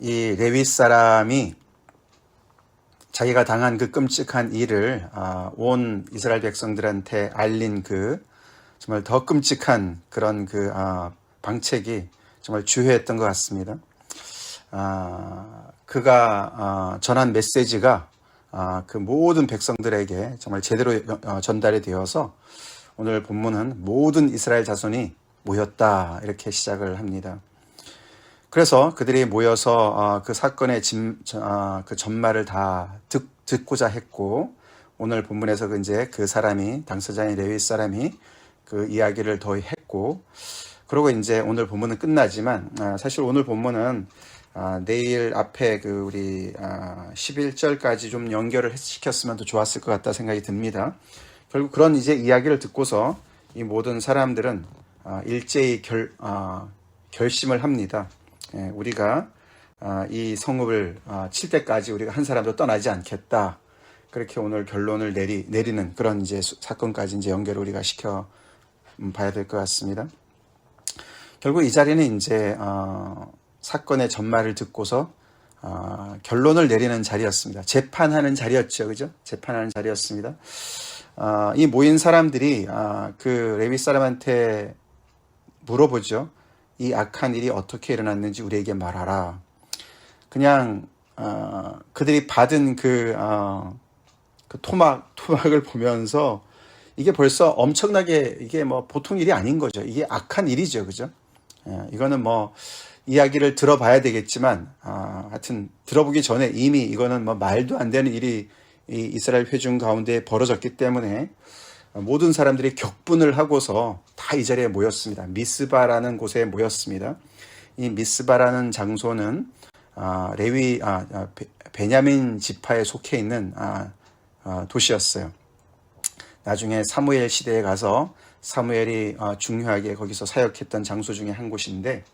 이 레위 사람이 자기가 당한 그 끔찍한 일을 아, 온 이스라엘 백성들한테 알린 그 정말 더 끔찍한 그런 그 아, 방책이 정말 주요했던 것 같습니다. 아, 그가 아, 전한 메시지가 아, 그 모든 백성들에게 정말 제대로 어, 전달이 되어서 오늘 본문은 모든 이스라엘 자손이 모였다 이렇게 시작을 합니다. 그래서 그들이 모여서 어, 그 사건의 짐, 어, 그 전말을 다 듣, 듣고자 했고 오늘 본문에서 그 이제 그 사람이 당사자인 레위 사람이 그 이야기를 더 했고 그리고 이제 오늘 본문은 끝나지만 아, 사실 오늘 본문은 아, 내일 앞에 그 우리 아, 11절까지 좀 연결을 시켰으면 더 좋았을 것 같다 생각이 듭니다. 결국 그런 이제 이야기를 듣고서 이 모든 사람들은 아, 일제히 결, 아, 결심을 합니다. 예, 우리가 아, 이 성읍을 아, 칠 때까지 우리가 한 사람도 떠나지 않겠다. 그렇게 오늘 결론을 내리, 내리는 그런 이제 수- 사건까지 이제 연결을 우리가 시켜 음, 봐야 될 것 같습니다. 결국 이 자리는 이제 어, 사건의 전말을 듣고서 어, 결론을 내리는 자리였습니다. 재판하는 자리였죠, 그죠? 재판하는 자리였습니다. 어, 이 모인 사람들이 아, 그 레위 사람한테 물어보죠. 이 악한 일이 어떻게 일어났는지 우리에게 말하라. 그냥 어, 그들이 받은 그, 어, 그 토막 토막을 보면서 이게 벌써 엄청나게 이게 뭐 보통 일이 아닌 거죠. 이게 악한 일이죠, 그죠? 예, 이거는 뭐 이야기를 들어봐야 되겠지만, 아, 하여튼 들어보기 전에 이미 이거는 뭐 말도 안 되는 일이 이 이스라엘 회중 가운데 벌어졌기 때문에 모든 사람들이 격분을 하고서 다 이 자리에 모였습니다. 미스바라는 곳에 모였습니다. 이 미스바라는 장소는 아, 레위 아, 아, 베- 베냐민 지파에 속해 있는 아, 아, 도시였어요. 나중에 사무엘 시대에 가서 사무엘이 어, 중요하게 거기서 사역했던 장소 중에 한 곳인데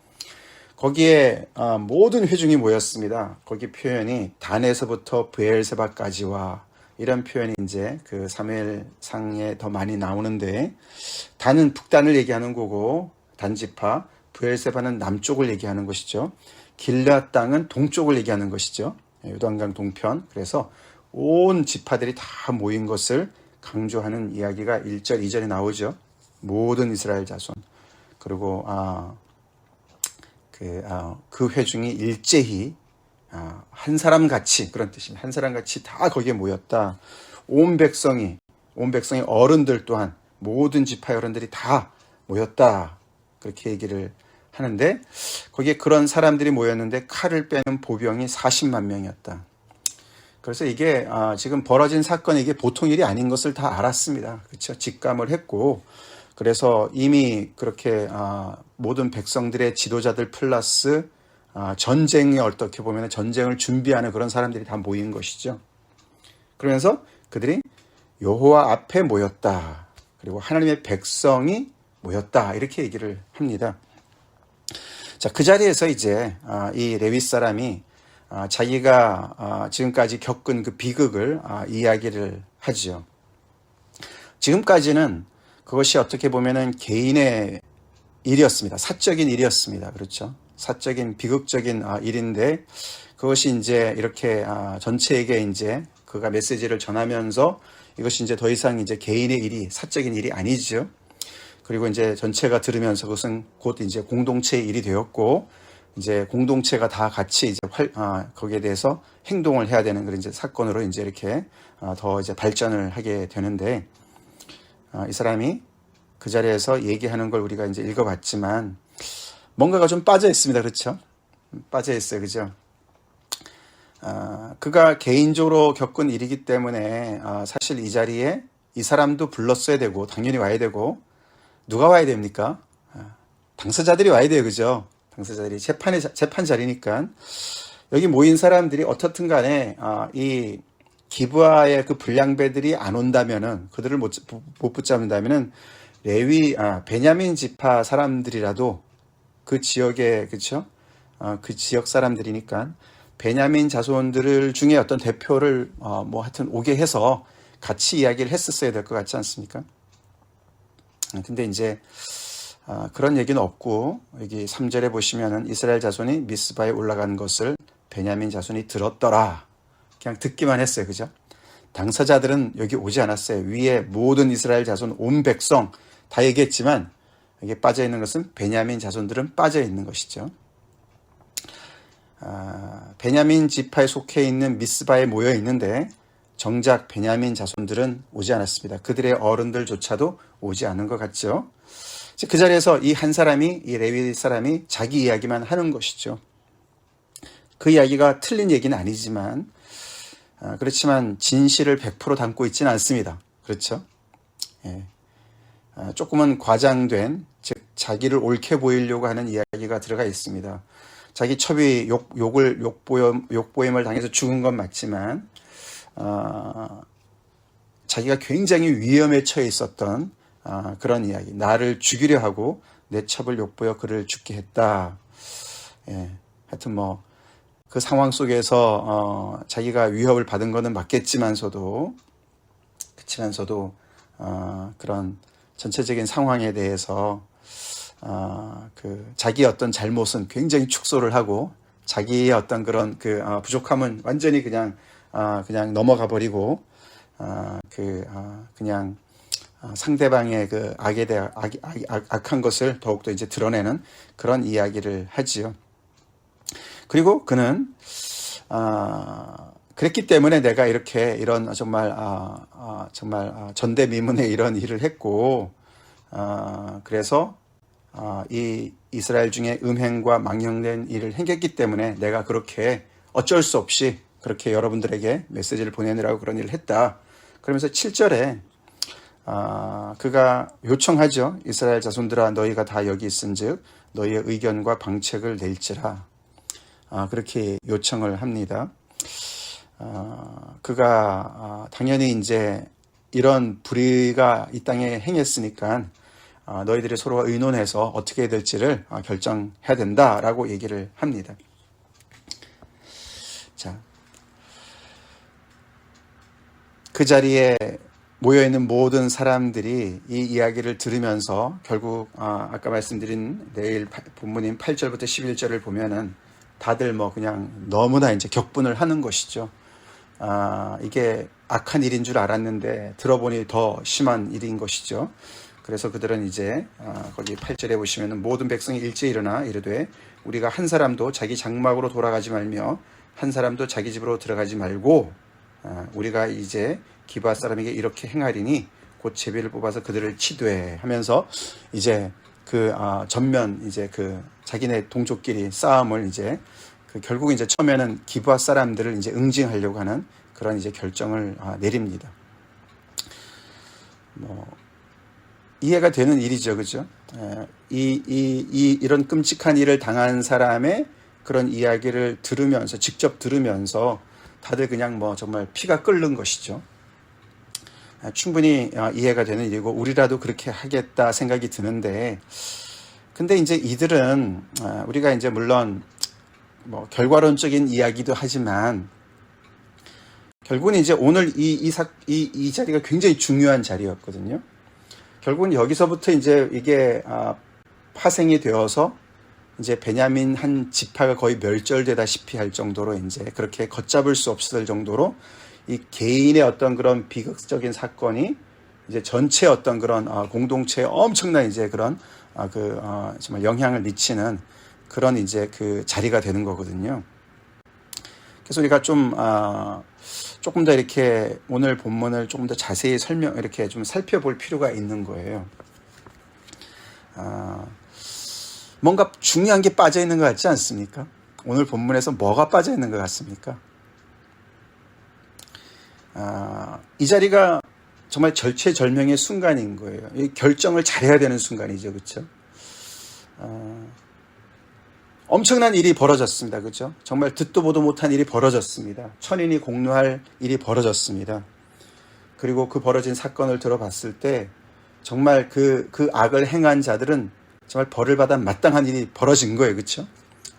거기에 어, 모든 회중이 모였습니다. 거기 표현이 단에서부터 브엘세바까지와 이런 표현이 이제 그 사무엘 상에 더 많이 나오는데 단은 북단을 얘기하는 거고 단지파 브엘세바는 남쪽을 얘기하는 것이죠. 길앗 땅은 동쪽을 얘기하는 것이죠. 예, 요단강 동편. 그래서 온 지파들이 다 모인 것을 강조하는 이야기가 1절, 2절에 나오죠. 모든 이스라엘 자손. 그리고 아, 그, 아, 그 회중이 일제히 아, 한 사람 같이 그런 뜻입니다. 한 사람 같이 다 거기에 모였다. 온 백성이 온 백성의 어른들 또한 모든 지파 어른들이 다 모였다. 그렇게 얘기를 하는데 거기에 그런 사람들이 모였는데 칼을 빼는 보병이 40만 명이었다. 그래서 이게 아, 지금 벌어진 사건이 이게 보통 일이 아닌 것을 다 알았습니다. 그렇죠? 직감을 했고 그래서 이미 그렇게 아, 모든 백성들의 지도자들 플러스 아, 전쟁에 어떻게 보면 전쟁을 준비하는 그런 사람들이 다 모인 것이죠. 그러면서 그들이 여호와 앞에 모였다. 그리고 하나님의 백성이 모였다. 이렇게 얘기를 합니다. 자, 그 자리에서 이제 아, 이 레위 사람이 아, 자기가 아, 지금까지 겪은 그 비극을 아, 이야기를 하지요. 지금까지는 그것이 어떻게 보면은 개인의 일이었습니다. 사적인 일이었습니다. 그렇죠. 사적인 비극적인 아, 일인데 그것이 이제 이렇게 아, 전체에게 이제 그가 메시지를 전하면서 이것이 이제 더 이상 이제 개인의 일이 사적인 일이 아니죠. 그리고 이제 전체가 들으면서 그것은 곧 이제 공동체의 일이 되었고 이제 공동체가 다 같이 이제 활, 아, 거기에 대해서 행동을 해야 되는 그런 이제 사건으로 이제 이렇게 아, 더 이제 발전을 하게 되는데 아, 이 사람이 그 자리에서 얘기하는 걸 우리가 이제 읽어봤지만 뭔가가 좀 빠져 있습니다. 그렇죠? 빠져 있어요. 그죠? 아, 그가 개인적으로 겪은 일이기 때문에 아, 사실 이 자리에 이 사람도 불렀어야 되고 당연히 와야 되고 누가 와야 됩니까? 아, 당사자들이 와야 돼요. 그죠? 당사자들이 재판의 자- 재판 자리니까 여기 모인 사람들이 어떻든 간에 아, 이 기부하의 그 불량배들이 안 온다면은 그들을 못, 못 붙잡는다면은 레위 아 베냐민 지파 사람들이라도 그 지역에 그쵸 아, 그 지역 사람들이니까 베냐민 자손들을 중에 어떤 대표를 어, 뭐 하여튼 오게 해서 같이 이야기를 했었어야 될 것 같지 않습니까? 아, 근데 이제 아, 그런 얘기는 없고 여기 3절에 보시면은 이스라엘 자손이 미스바에 올라간 것을 베냐민 자손이 들었더라. 그냥 듣기만 했어요. 그죠? 당사자들은 여기 오지 않았어요. 위에 모든 이스라엘 자손 온 백성 다 얘기했지만 여기 빠져 있는 것은 베냐민 자손들은 빠져 있는 것이죠. 아, 베냐민 지파에 속해 있는 미스바에 모여 있는데 정작 베냐민 자손들은 오지 않았습니다. 그들의 어른들조차도 오지 않은 것 같죠. 그 자리에서 이 한 사람이 이 레위 사람이 자기 이야기만 하는 것이죠. 그 이야기가 틀린 얘기는 아니지만 아, 그렇지만 진실을 100% 담고 있지는 않습니다. 그렇죠? 예. 아, 조금은 과장된 즉 자기를 옳게 보이려고 하는 이야기가 들어가 있습니다. 자기 첩이 욕, 욕을 욕보임, 욕보임을 당해서 죽은 건 맞지만 어, 자기가 굉장히 위험에 처해 있었던 어, 그런 이야기. 나를 죽이려 하고 내 첩을 욕보여 그를 죽게 했다. 예, 하여튼 뭐 그 상황 속에서 어, 자기가 위협을 받은 것은 맞겠지만서도 그치만서도 어, 그런 전체적인 상황에 대해서 어, 그 자기의 어떤 잘못은 굉장히 축소를 하고 자기의 어떤 그런 그 어, 부족함은 완전히 그냥 어, 그냥 넘어가 버리고 어, 그 어, 그냥 어, 상대방의 그 악에 대한 악, 악, 악, 악 한 것을 더욱더 이제 드러내는 그런 이야기를 하지요. 그리고 그는 아, 그랬기 때문에 내가 이렇게 이런 정말 아, 아, 정말 아, 전대미문의 이런 일을 했고 아, 그래서 아, 이 이스라엘 중에 음행과 망령된 일을 행했기 때문에 내가 그렇게 어쩔 수 없이 그렇게 여러분들에게 메시지를 보내느라고 그런 일을 했다. 그러면서 7절에 아, 그가 요청하죠. 이스라엘 자손들아 너희가 다 여기 있은즉 너희의 의견과 방책을 낼지라. 아, 그렇게 요청을 합니다. 아, 그가 아, 당연히 이제 이런 불의가 이 땅에 행했으니까 아, 너희들이 서로가 의논해서 어떻게 해야 될지를 아, 결정해야 된다라고 얘기를 합니다. 자, 그 자리에 모여 있는 모든 사람들이 이 이야기를 들으면서 결국 아, 아까 말씀드린 내일 본문인 8절부터 11절을 보면은 다들 뭐 그냥 너무나 이제 격분을 하는 것이죠. 아, 이게 악한 일인 줄 알았는데 들어보니 더 심한 일인 것이죠. 그래서 그들은 이제 아, 거기 8절에 보시면은 모든 백성이 일제 일어나 이르되 우리가 한 사람도 자기 장막으로 돌아가지 말며 한 사람도 자기 집으로 들어가지 말고 아, 우리가 이제 기바 사람에게 이렇게 행하리니 곧 제비를 뽑아서 그들을 치되 하면서 이제 그 아, 전면 이제 그 자기네 동족끼리 싸움을 이제 그 결국 이제 처음에는 기부하 사람들을 이제 응징하려고 하는 그런 이제 결정을 아, 내립니다. 뭐 이해가 되는 일이죠, 그죠? 에, 이, 이, 이 이런 끔찍한 일을 당한 사람의 그런 이야기를 들으면서 직접 들으면서 다들 그냥 뭐 정말 피가 끓는 것이죠. 아, 충분히 아, 이해가 되는 일이고 우리라도 그렇게 하겠다 생각이 드는데 근데 이제 이들은 아, 우리가 이제 물론 뭐 결과론적인 이야기도 하지만 결국은 이제 오늘 이, 이, 사, 이, 이 자리가 굉장히 중요한 자리였거든요. 결국은 여기서부터 이제 이게 파생이 되어서 이제 베냐민 한 지파가 거의 멸절되다시피 할 정도로 이제 그렇게 걷잡을 수 없을 정도로 이 개인의 어떤 그런 비극적인 사건이 이제 전체 어떤 그런 어, 공동체에 엄청난 이제 그런 어, 그 어, 정말 영향을 미치는 그런 이제 그 자리가 되는 거거든요. 그래서 우리가 좀 아, 조금 더 이렇게 오늘 본문을 조금 더 자세히 설명 이렇게 좀 살펴볼 필요가 있는 거예요. 아, 뭔가 중요한 게 빠져 있는 것 같지 않습니까? 오늘 본문에서 뭐가 빠져 있는 것 같습니까? 아, 이 자리가 정말 절체절명의 순간인 거예요. 이 결정을 잘해야 되는 순간이죠, 그렇죠? 아, 엄청난 일이 벌어졌습니다, 그렇죠? 정말 듣도 보도 못한 일이 벌어졌습니다. 천인이 공로할 일이 벌어졌습니다. 그리고 그 벌어진 사건을 들어봤을 때 정말 그, 그 악을 행한 자들은 정말 벌을 받아 마땅한 일이 벌어진 거예요, 그렇죠?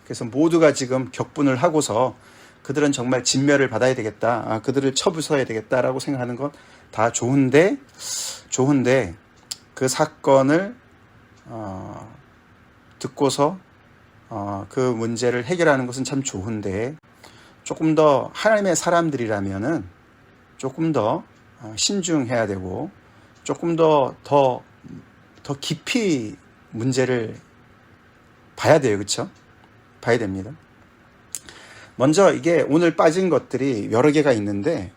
그래서 모두가 지금 격분을 하고서 그들은 정말 진멸을 받아야 되겠다. 아, 그들을 처부숴야 되겠다라고 생각하는 건 다 좋은데, 좋은데 그 사건을 어, 듣고서 어, 그 문제를 해결하는 것은 참 좋은데 조금 더 하나님의 사람들이라면은 조금 더 어, 신중해야 되고 조금 더 더 더 깊이 문제를 봐야 돼요, 그렇죠? 봐야 됩니다. 먼저 이게 오늘 빠진 것들이 여러 개가 있는데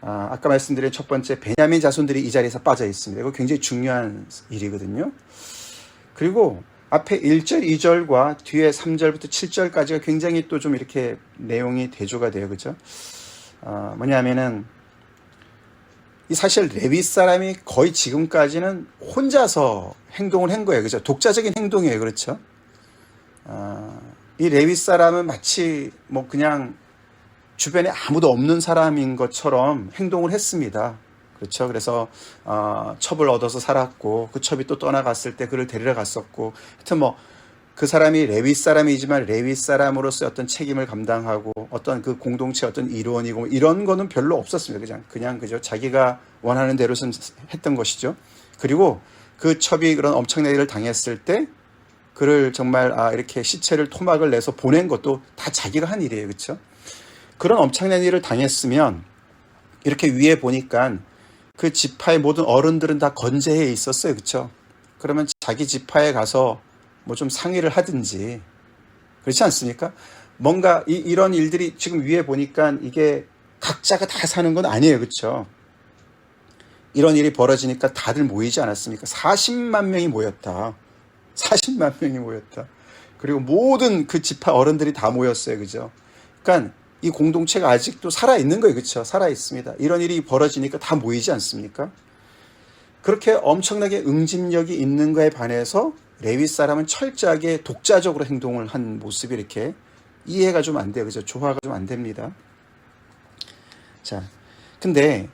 아, 아까 말씀드린 첫 번째 베냐민 자손들이 이 자리에서 빠져 있습니다. 이거 굉장히 중요한 일이거든요. 그리고 앞에 1절, 2절과 뒤에 3절부터 7절까지가 굉장히 또 좀 이렇게 내용이 대조가 돼요. 그죠? 어, 뭐냐면은, 이 사실 레위 사람이 거의 지금까지는 혼자서 행동을 한 거예요. 그죠? 독자적인 행동이에요. 그렇죠? 어, 이 레위 사람은 마치 뭐 그냥 주변에 아무도 없는 사람인 것처럼 행동을 했습니다. 그렇죠. 그래서 어, 첩을 얻어서 살았고 그 첩이 또 떠나갔을 때 그를 데리러 갔었고 하여튼 뭐 그 사람이 레위 사람이지만 레위 사람으로서 어떤 책임을 감당하고 어떤 그 공동체 어떤 일원이고 뭐 이런 거는 별로 없었습니다. 그냥 그냥 그죠. 자기가 원하는 대로 했던 것이죠. 그리고 그 첩이 그런 엄청난 일을 당했을 때 그를 정말 아 이렇게 시체를 토막을 내서 보낸 것도 다 자기가 한 일이에요. 그렇죠? 그런 엄청난 일을 당했으면 이렇게 위에 보니까 그 지파의 모든 어른들은 다 건재해 있었어요. 그렇죠? 그러면 자기 지파에 가서 뭐 좀 상의를 하든지 그렇지 않습니까? 뭔가 이, 런 일들이 지금 위에 보니까 이게 각자가 다 사는 건 아니에요. 그렇죠? 이런 일이 벌어지니까 다들 모이지 않았습니까? 40만 명이 모였다. 40만 명이 모였다. 그리고 모든 그 지파 어른들이 다 모였어요. 그죠? 그러니까 이 공동체가 아직도 살아 있는 거예요. 그렇죠? 살아 있습니다. 이런 일이 벌어지니까 다 모이지 않습니까? 그렇게 엄청나게 응집력이 있는 거에 반해서 레위 사람은 철저하게 독자적으로 행동을 한 모습이 이렇게 이해가 좀 안 돼요. 그죠? 조화가 좀 안 됩니다. 자, 근데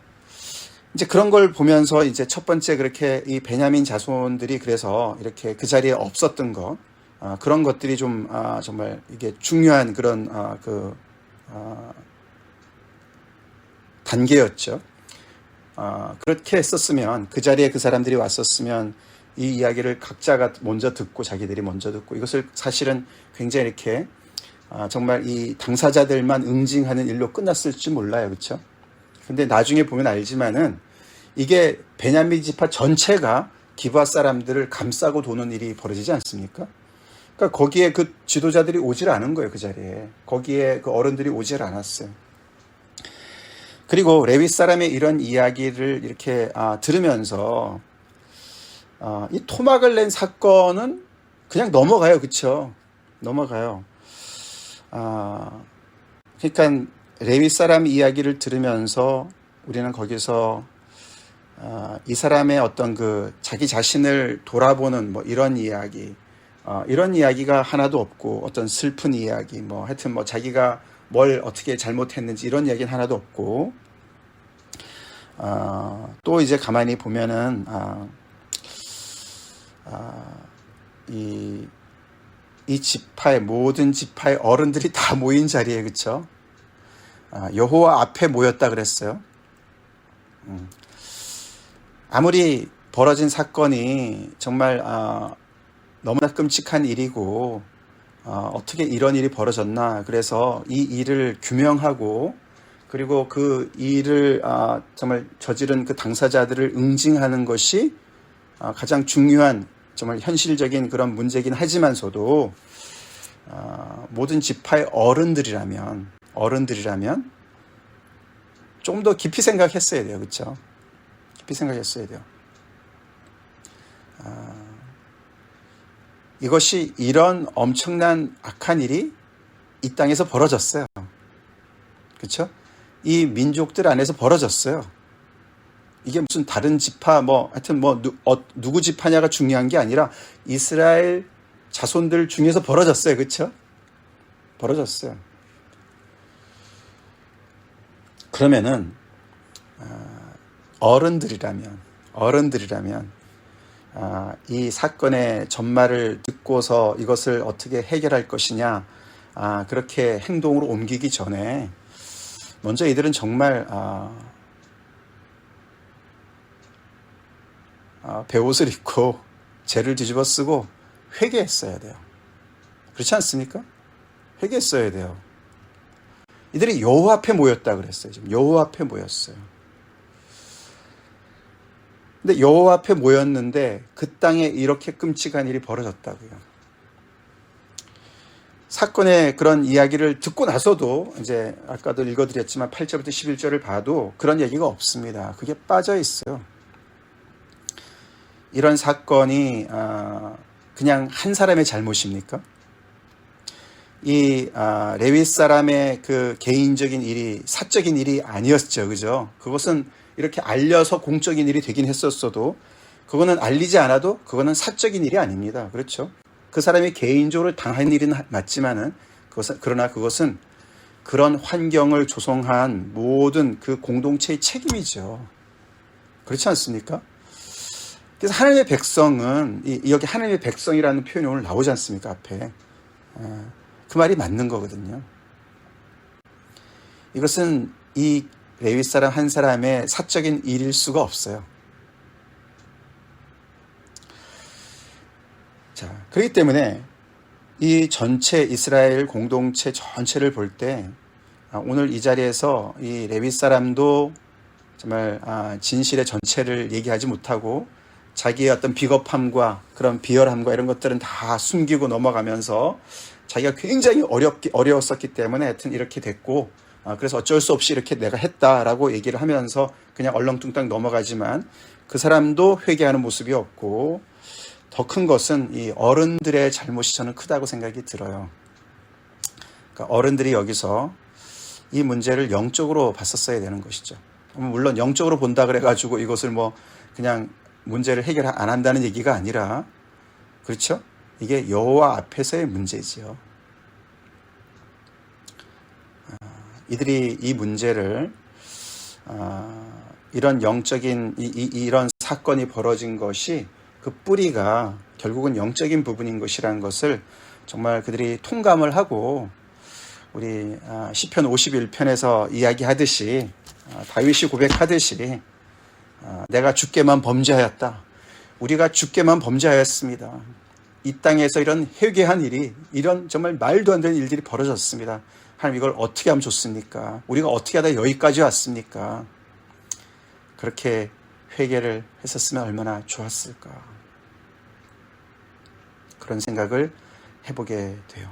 이제 그런 걸 보면서 이제 첫 번째 그렇게 이 베냐민 자손들이 그래서 이렇게 그 자리에 없었던 것, 아, 그런 것들이 좀 아, 정말 이게 중요한 그런 아, 그 아, 단계였죠. 아, 그렇게 했었으면 그 자리에 그 사람들이 왔었으면 이 이야기를 각자가 먼저 듣고 자기들이 먼저 듣고 이것을 사실은 굉장히 이렇게 아, 정말 이 당사자들만 응징하는 일로 끝났을지 몰라요, 그렇죠? 근데 나중에 보면 알지만은 이게 베냐민 지파 전체가 기부아 사람들을 감싸고 도는 일이 벌어지지 않습니까? 그러니까 거기에 그 지도자들이 오질 않은 거예요, 그 자리에. 거기에 그 어른들이 오질 않았어요. 그리고 레위 사람의 이런 이야기를 이렇게 아, 들으면서 아, 이 토막을 낸 사건은 그냥 넘어가요, 그쵸? 넘어가요. 아, 그러니까 레위 사람 이야기를 들으면서 우리는 거기서 아, 이 사람의 어떤 그 자기 자신을 돌아보는 뭐 이런 이야기, 어, 이런 이야기가 하나도 없고 어떤 슬픈 이야기 뭐 하여튼 뭐 자기가 뭘 어떻게 잘못했는지 이런 이야기는 하나도 없고 어, 또 이제 가만히 보면은 어, 이, 이 지파의 모든 지파의 어른들이 다 모인 자리에 그쵸? 여호와 앞에 모였다 그랬어요. 음. 아무리 벌어진 사건이 정말 너무나 끔찍한 일이고 어, 떻게 이런 일이 벌어졌나 그래서 이 일을 규명하고 그리고 그 일을 어, 정말 저지른 그 당사자들을 응징하는 것이 어, 가장 중요한 정말 현실적인 그런 문제긴 하지만서도 어, 모든 지파의 어른들이라면 어른들이라면 좀더 깊이 생각했어야 돼요, 그렇죠? 깊이 생각했어야 돼요. 아, 이것이 이런 엄청난 악한 일이 이 땅에서 벌어졌어요. 그렇죠? 이 민족들 안에서 벌어졌어요. 이게 무슨 다른 지파 뭐 하여튼 뭐 누, 어, 누구 지파냐가 중요한 게 아니라 이스라엘 자손들 중에서 벌어졌어요. 그렇죠? 벌어졌어요. 그러면은 아, 어른들이라면 어른들이라면 아, 이 사건의 전말을 듣고서 이것을 어떻게 해결할 것이냐 아, 그렇게 행동으로 옮기기 전에 먼저 이들은 정말 아, 배옷을 입고 죄를 뒤집어 쓰고 회개했어야 돼요. 그렇지 않습니까? 회개했어야 돼요. 이들이 여호와 앞에 모였다 그랬어요. 지금 여호와 앞에 모였어요. 근데 여호와 앞에 모였는데 그 땅에 이렇게 끔찍한 일이 벌어졌다고요. 사건의 그런 이야기를 듣고 나서도 이제 아까도 읽어드렸지만 8절부터 11절을 봐도 그런 얘기가 없습니다. 그게 빠져 있어요. 이런 사건이 아, 그냥 한 사람의 잘못입니까? 이 아, 레위 사람의 그 개인적인 일이 사적인 일이 아니었죠, 그죠? 그것은 이렇게 알려서 공적인 일이 되긴 했었어도 그거는 알리지 않아도 그거는 사적인 일이 아닙니다, 그렇죠? 그 사람이 개인적으로 당한 일은 맞지만은 그것은 그러나 그것은 그런 환경을 조성한 모든 그 공동체의 책임이죠. 그렇지 않습니까? 그래서 하나님의 백성은 이, 여기 하나님의 백성이라는 표현이 오늘 나오지 않습니까 앞에 그 말이 맞는 거거든요. 이것은 이 레위 사람 한 사람의 사적인 일일 수가 없어요. 자, 그렇기 때문에 이 전체 이스라엘 공동체 전체를 볼 때 오늘 이 자리에서 이 레위 사람도 정말 아, 진실의 전체를 얘기하지 못하고 자기의 어떤 비겁함과 그런 비열함과 이런 것들은 다 숨기고 넘어가면서 자기가 굉장히 어렵기 어려웠었기 때문에 하여튼 이렇게 됐고 아, 그래서 어쩔 수 없이 이렇게 내가 했다라고 얘기를 하면서 그냥 얼렁뚱땅 넘어가지만 그 사람도 회개하는 모습이 없고 더 큰 것은 이 어른들의 잘못이 저는 크다고 생각이 들어요. 그러니까 어른들이 여기서 이 문제를 영적으로 봤었어야 되는 것이죠. 물론 영적으로 본다 그래가지고 이것을 뭐 그냥 문제를 해결 안 한다는 얘기가 아니라 그렇죠? 이게 여호와 앞에서의 문제지요. 아, 이들이 이 문제를 아, 이런 영적인 이, 이, 런 사건이 벌어진 것이 그 뿌리가 결국은 영적인 부분인 것이라는 것을 정말 그들이 통감을 하고 우리 아, 시편 51편에서 이야기하듯이 다윗이 고백하듯이 내가 주께만 범죄하였다. 우리가 주께만 범죄하였습니다. 이 땅에서 이런 회개한 일이 이런 정말 말도 안 되는 일들이 벌어졌습니다. 하나님 이걸 어떻게 하면 좋습니까? 우리가 어떻게 하다 여기까지 왔습니까? 그렇게 회개를 했었으면 얼마나 좋았을까. 그런 생각을 해보게 돼요.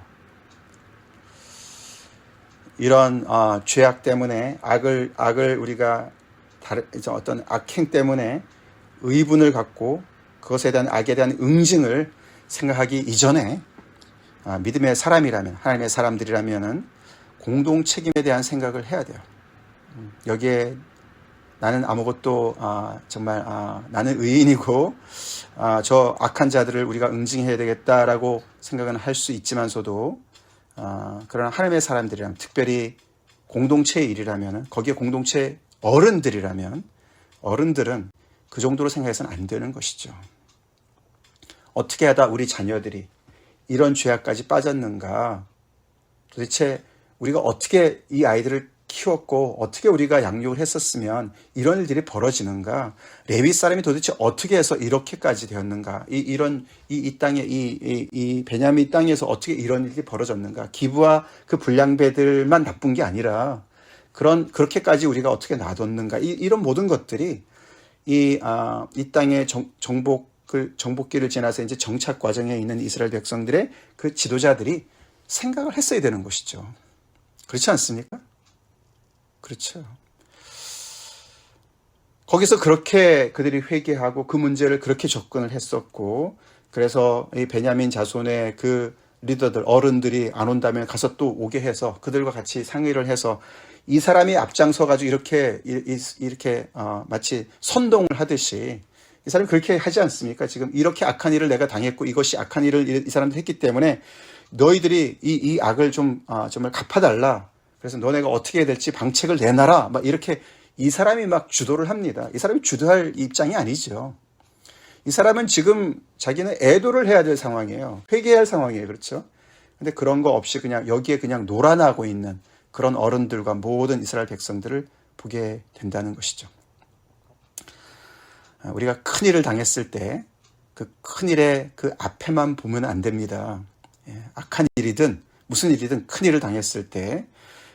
이런 어, 죄악 때문에 악을 악을 우리가 다른 어떤 악행 때문에 의분을 갖고 그것에 대한 악에 대한 응징을 생각하기 이전에 아, 믿음의 사람이라면 하나님의 사람들이라면은 공동 책임에 대한 생각을 해야 돼요. 음, 여기에 나는 아무것도 아, 정말 아, 나는 의인이고 아, 저 악한 자들을 우리가 응징해야 되겠다라고 생각은 할 수 있지만서도 아, 그러나 하나님의 사람들이라면 특별히 공동체의 일이라면 거기에 공동체 어른들이라면 어른들은 그 정도로 생각해서는 안 되는 것이죠. 어떻게 하다 우리 자녀들이 이런 죄악까지 빠졌는가? 도대체 우리가 어떻게 이 아이들을 키웠고 어떻게 우리가 양육을 했었으면 이런 일들이 벌어지는가? 레위 사람이 도대체 어떻게 해서 이렇게까지 되었는가? 이 이런 이, 이 땅에 이, 이, 이 베냐민 땅에서 어떻게 이런 일이 벌어졌는가? 기부와 그 불량배들만 나쁜 게 아니라 그런 그렇게까지 우리가 어떻게 놔뒀는가? 이, 이런 모든 것들이 이, 아, 이 땅의 정, 정복을, 정복기를 지나서 이제 정착 과정에 있는 이스라엘 백성들의 그 지도자들이 생각을 했어야 되는 것이죠. 그렇지 않습니까? 그렇죠. 거기서 그렇게 그들이 회개하고 그 문제를 그렇게 접근을 했었고, 그래서 이 베냐민 자손의 그 리더들, 어른들이 안 온다면 가서 또 오게 해서 그들과 같이 상의를 해서 이 사람이 앞장서 가지고 이렇게 이렇게 어, 마치 선동을 하듯이 이 사람이 그렇게 하지 않습니까? 지금 이렇게 악한 일을 내가 당했고 이것이 악한 일을 이 사람들이 했기 때문에 너희들이 이, 이 악을 좀 아, 정말 갚아달라. 그래서 너네가 어떻게 해야 될지 방책을 내놔라. 막 이렇게 이 사람이 막 주도를 합니다. 이 사람이 주도할 입장이 아니죠. 이 사람은 지금 자기는 애도를 해야 될 상황이에요. 회개할 상황이에요. 그렇죠? 근데 그런 거 없이 그냥 여기에 그냥 놀아나고 있는 그런 어른들과 모든 이스라엘 백성들을 보게 된다는 것이죠. 아, 우리가 큰 일을 당했을 때 그 큰 일의 그 앞에만 보면 안 됩니다. 예, 악한 일이든 무슨 일이든 큰 일을 당했을 때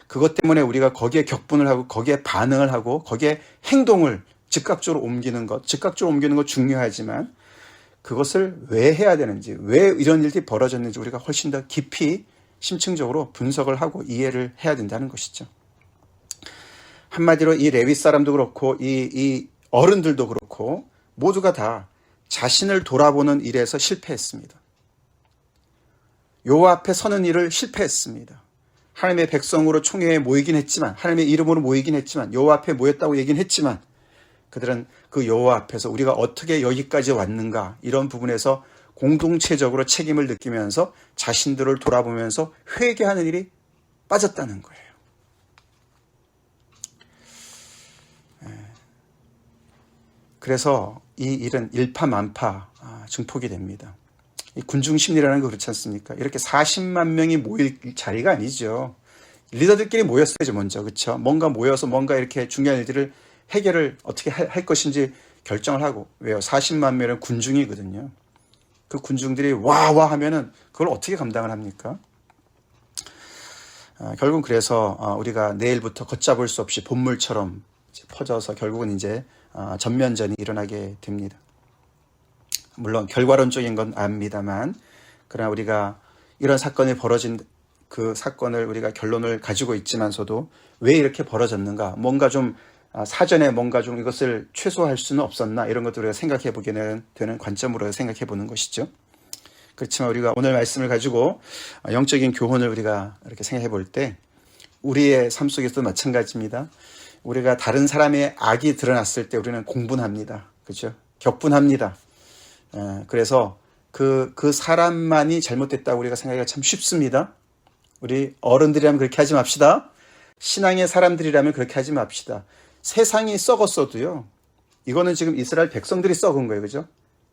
그것 때문에 우리가 거기에 격분을 하고 거기에 반응을 하고 거기에 행동을 즉각적으로 옮기는 것, 즉각적으로 옮기는 것 중요하지만 그것을 왜 해야 되는지, 왜 이런 일들이 벌어졌는지 우리가 훨씬 더 깊이 심층적으로 분석을 하고 이해를 해야 된다는 것이죠. 한마디로 이 레위 사람도 그렇고 이, 이 어른들도 그렇고 모두가 다 자신을 돌아보는 일에서 실패했습니다. 요 앞에 서는 일을 실패했습니다. 하나님의 백성으로 총회에 모이긴 했지만 하나님의 이름으로 모이긴 했지만 요 앞에 모였다고 얘기는 했지만 그들은 그 여호와 앞에서 우리가 어떻게 여기까지 왔는가 이런 부분에서 공동체적으로 책임을 느끼면서 자신들을 돌아보면서 회개하는 일이 빠졌다는 거예요. 예. 그래서 이 일은 일파만파 아, 증폭이 됩니다. 이 군중 심리라는 거 그렇지 않습니까? 이렇게 40만 명이 모일 자리가 아니죠. 리더들끼리 모였어야죠, 먼저. 그렇죠? 뭔가 모여서 뭔가 이렇게 중요한 일들을 해결을 어떻게 할, 할 것인지 결정을 하고 왜요? 40만 명은 군중이거든요. 그 군중들이 와와 하면은 그걸 어떻게 감당을 합니까? 아, 결국 그래서 아, 우리가 내일부터 걷잡을 수 없이 본물처럼 퍼져서 결국은 이제 아, 전면전이 일어나게 됩니다. 물론 결과론적인 건 압니다만 그러나 우리가 이런 사건이 벌어진 그 사건을 우리가 결론을 가지고 있지만서도 왜 이렇게 벌어졌는가 뭔가 좀 아, 사전에 뭔가 좀 이것을 최소화할 수는 없었나 이런 것들을 우리가 생각해 보게 되는 관점으로 생각해 보는 것이죠. 그렇지만 우리가 오늘 말씀을 가지고 영적인 교훈을 우리가 이렇게 생각해 볼 때 우리의 삶 속에서도 마찬가지입니다. 우리가 다른 사람의 악이 드러났을 때 우리는 공분합니다. 그렇죠? 격분합니다. 예, 그래서 그, 그 사람만이 잘못됐다고 우리가 생각하기가 참 쉽습니다. 우리 어른들이라면 그렇게 하지 맙시다. 신앙의 사람들이라면 그렇게 하지 맙시다. 세상이 썩었어도요. 이거는 지금 이스라엘 백성들이 썩은 거예요. 그죠?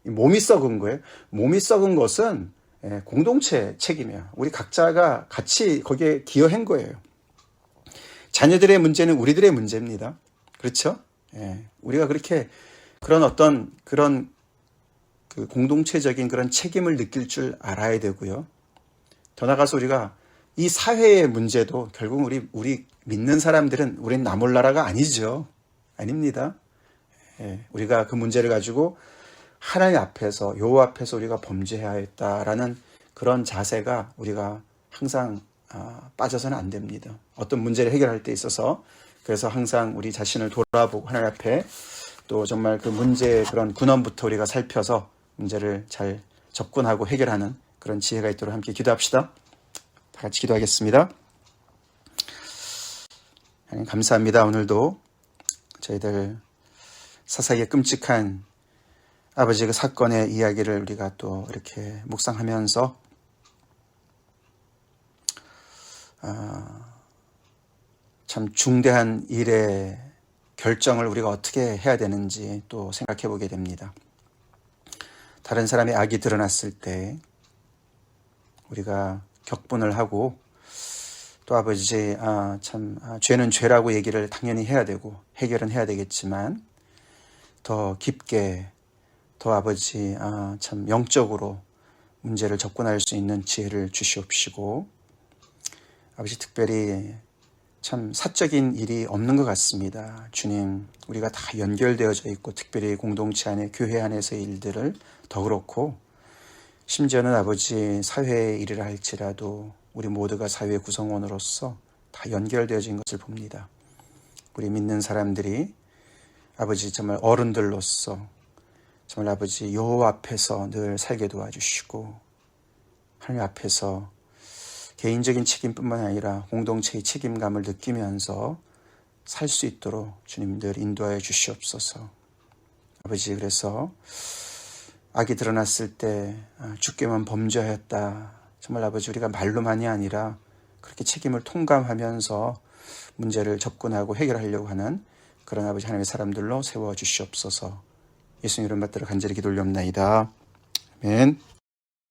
몸이 썩은 거예요. 몸이 썩은 것은 예, 공동체 책임이야. 우리 각자가 같이 거기에 기여한 거예요. 자녀들의 문제는 우리들의 문제입니다. 그렇죠? 예, 우리가 그렇게 그런 어떤 그런 그 공동체적인 그런 책임을 느낄 줄 알아야 되고요. 더 나가서 우리가 이 사회의 문제도 결국 우리 우리 믿는 사람들은 우린 나몰라라가 아니죠. 아닙니다. 예, 우리가 그 문제를 가지고 하나님 앞에서 요 앞에서 우리가 범죄해야 했다라는 그런 자세가 우리가 항상 아, 빠져서는 안 됩니다. 어떤 문제를 해결할 때 있어서 그래서 항상 우리 자신을 돌아보고 하나님 앞에 또 정말 그 문제의 그런 근원부터 우리가 살펴서 문제를 잘 접근하고 해결하는 그런 지혜가 있도록 함께 기도합시다. 다 같이 기도하겠습니다. 하나님 감사합니다. 오늘도 저희들 사사기에 끔찍한 아버지의 그 사건의 이야기를 우리가 또 이렇게 묵상하면서 아, 참 중대한 일의 결정을 우리가 어떻게 해야 되는지 또 생각해 보게 됩니다. 다른 사람의 악이 드러났을 때 우리가 격분을 하고 또 아버지 아, 참 아, 죄는 죄라고 얘기를 당연히 해야 되고 해결은 해야 되겠지만 더 깊게 더 아버지 아, 참 영적으로 문제를 접근할 수 있는 지혜를 주시옵시고 아버지 특별히 참 사적인 일이 없는 것 같습니다. 주님, 우리가 다 연결되어져 있고 특별히 공동체 안에 교회 안에서의 일들을 더 그렇고 심지어는 아버지 사회의 일을 할지라도 우리 모두가 사회 구성원으로서 다 연결되어진 것을 봅니다. 우리 믿는 사람들이 아버지 정말 어른들로서 정말 아버지 여호와 앞에서 늘 살게 도와주시고 하나님 앞에서 개인적인 책임뿐만 아니라 공동체의 책임감을 느끼면서 살 수 있도록 주님들 인도하여 주시옵소서. 아버지 그래서 악이 드러났을 때 아, 주께만 범죄하였다. 정말 아버지 우리가 말로만이 아니라 그렇게 책임을 통감하면서 문제를 접근하고 해결하려고 하는 그런 아버지 하나님의 사람들로 세워 주시옵소서. 예수님 이름 받들어 간절히 기도 올렵나이다. 아멘.